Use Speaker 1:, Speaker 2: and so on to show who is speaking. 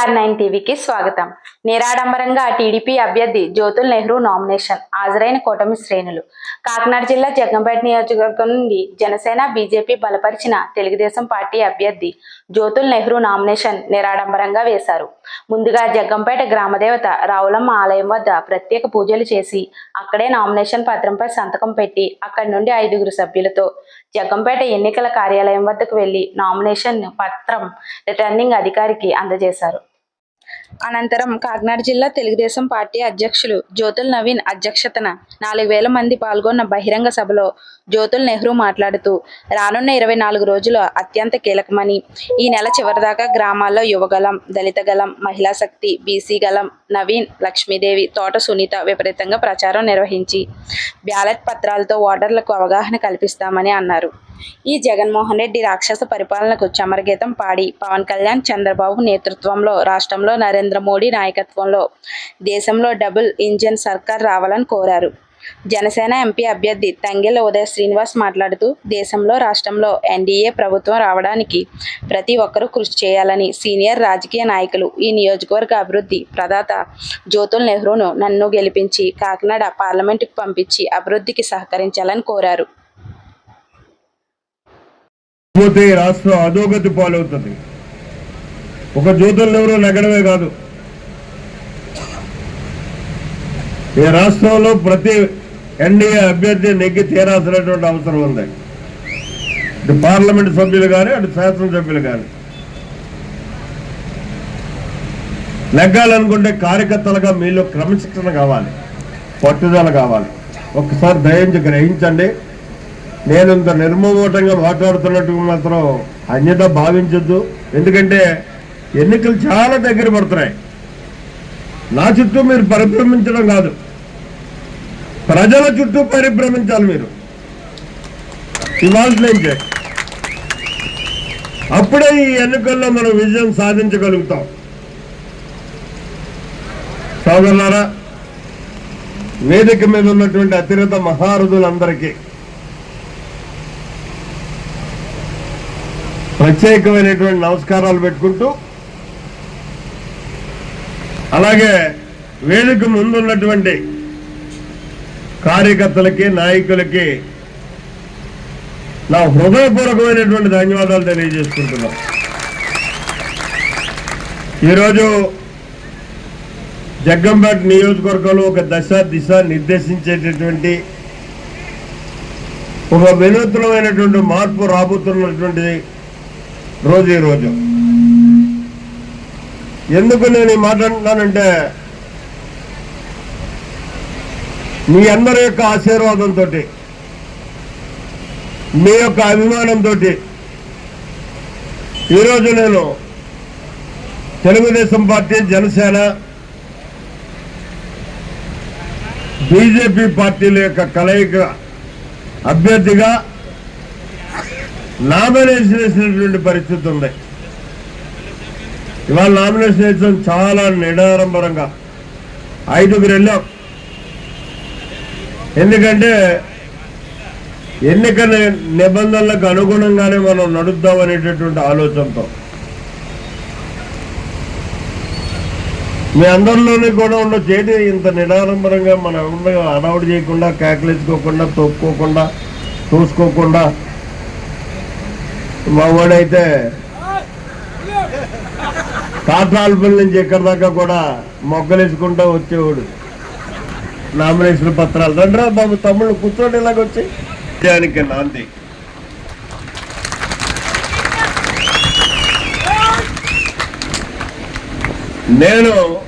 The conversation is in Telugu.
Speaker 1: ఏఆర్ నైన్ టీవీకి స్వాగతం. నిరాడంబరంగా టీడీపీ అభ్యర్థి జ్యోతుల్ నెహ్రూ నామినేషన్ హాజరైన కూటమి శ్రేణులు. కాకినాడ జిల్లా జగ్గంపేట నియోజకవర్గం నుండి జనసేన బీజేపీ బలపరిచిన తెలుగుదేశం పార్టీ అభ్యర్థి జ్యోతుల్ నెహ్రూ నామినేషన్ నిరాడంబరంగా వేశారు. ముందుగా జగ్గంపేట గ్రామదేవత రావులమ్మ ఆలయం వద్ద ప్రత్యేక పూజలు చేసి అక్కడే నామినేషన్ పత్రంపై సంతకం పెట్టి అక్కడి నుండి ఐదుగురు సభ్యులతో జగ్గంపేట ఎన్నికల కార్యాలయం వద్దకు వెళ్ళి నామినేషన్ పత్రం రిటర్నింగ్ అధికారికి అందజేశారు. అనంతరం కాకినాడ జిల్లా తెలుగుదేశం పార్టీ అధ్యక్షులు జ్యోతుల్ నవీన్ అధ్యక్షతన నాలుగు వేల మంది పాల్గొన్న బహిరంగ సభలో జ్యోతుల్ నెహ్రూ మాట్లాడుతూ రానున్న ఇరవై నాలుగు రోజులు అత్యంత కీలకమని. ఈ నెల చివరిదాకా గ్రామాల్లో యువగలం దళిత గలం మహిళా శక్తి బీసీ గలం నవీన్ లక్ష్మీదేవి తోట సునీత విపరీతంగా ప్రచారం నిర్వహించి బ్యాలెట్ పత్రాలతో ఓటర్లకు అవగాహన కల్పిస్తామని అన్నారు. ఈ జగన్మోహన్ రెడ్డి రాక్షస పరిపాలనకు చమరగీతం పాడి పవన్ కళ్యాణ్ చంద్రబాబు నేతృత్వంలో రాష్ట్రంలో నరేంద్ర నరేంద్ర మోడీ నాయకత్వంలో దేశంలో డబుల్ ఇంజన్ సర్కార్ రావాలని కోరారు. జనసేన ఎంపీ అభ్యర్థి తంగెల ఉదయ శ్రీనివాస్ మాట్లాడుతూ దేశంలో రాష్ట్రంలో ఎన్డీఏ ప్రభుత్వం రావడానికి ప్రతి ఒక్కరూ కృషి చేయాలని సీనియర్ రాజకీయ నాయకులు ఈ నియోజకవర్గ అభివృద్ధి ప్రదాత జ్యోతుల్ నెహ్రూను నన్ను గెలిపించి కాకినాడ పార్లమెంటుకు పంపించి అభివృద్ధికి సహకరించాలని కోరారు.
Speaker 2: రాష్ట్రం అధోగతి పాలవుతుంది. ఒక జ్యోతులు ఎవరో నెగడమే కాదు. ఈ రాష్ట్రంలో ప్రతి ఎన్డీఏ అభ్యర్థి నెగ్గి తీరాల్సినటువంటి అవసరం ఉంది. ఇటు పార్లమెంట్ సభ్యులు కానీ అటు శాసనసభ్యులు కానీ నెగ్గాలనుకుంటే కార్యకర్తలుగా మీలో క్రమశిక్షణ కావాలి పట్టుదల కావాలి. ఒక్కసారి దయించి గ్రహించండి. నేను ఇంత నిర్మోహటంగా మాట్లాడుతున్నట్టు మాత్రం అన్యత భావించొద్దు. ఎందుకంటే ఎన్నికలు చాలా దగ్గర పడుతున్నాయి. నా చుట్టూ మీరు పరిభ్రమించడం కాదు. ప్రజల చుట్టూ పరిభ్రమించాలి మీరు. ఇవాళ నుంచి అప్పుడే ఈ ఎన్నికల్లో మనం విజయం సాధించగలుగుతాం. సోదరులారా వేదిక మీద ఉన్నటువంటి అతిరథ మహారథులందరికీ ప్రత్యేకమైనటువంటి నమస్కారాలు పెట్టుకుంటూ అలాగే వేదిక ముందున్నటువంటి కార్యకర్తలకి నాయకులకి నా హృదయపూర్వకమైనటువంటి ధన్యవాదాలు తెలియజేసుకుంటున్నాం. ఈరోజు జగ్గంపేట నియోజకవర్గంలో ఒక దశ దిశ నిర్దేశించేటటువంటి ఒక వినూత్నమైనటువంటి మార్పు రాబోతున్నటువంటి రోజు ఈ రోజు. ఎందుకు నేను మాట్లాడుతున్నానంటే? మీ అందరి యొక్క ఆశీర్వాదంతో మీ యొక్క అభిమానంతో ఈరోజు నేను తెలుగుదేశం పార్టీ జనసేన బీజేపీ పార్టీల యొక్క కలయిక అభ్యర్థిగా నామినేషన్ వేసినటువంటి పరిస్థితి ఉంది. ఇవాళ నామినేషన్ వేసిన చాలా నిడారంభరంగా ఐదుగురు వెళ్ళాం. ఎందుకంటే ఎన్నిక నిబంధనలకు అనుగుణంగానే మనం నడుద్దాం అనేటటువంటి ఆలోచనతో. మీ అందరిలోనే కూడా ఉన్న చేతి ఇంత నిడారంభరంగా మనం ఎవరిని అడవుడు చేయకుండా కేకలేసుకోకుండా తొక్కుకోకుండా చూసుకోకుండా మా వాడైతే కాట్రాలపల్లి నుంచి ఎక్కడి దాకా కూడా మొగ్గలేసుకుంటూ వచ్చేవాడు. నామినేషన్ పత్రాలు. రండిరా బాబు తమ్ముళ్ళు కూర్చోండి ఇలాగొచ్చి. దానికి నాంది. నేను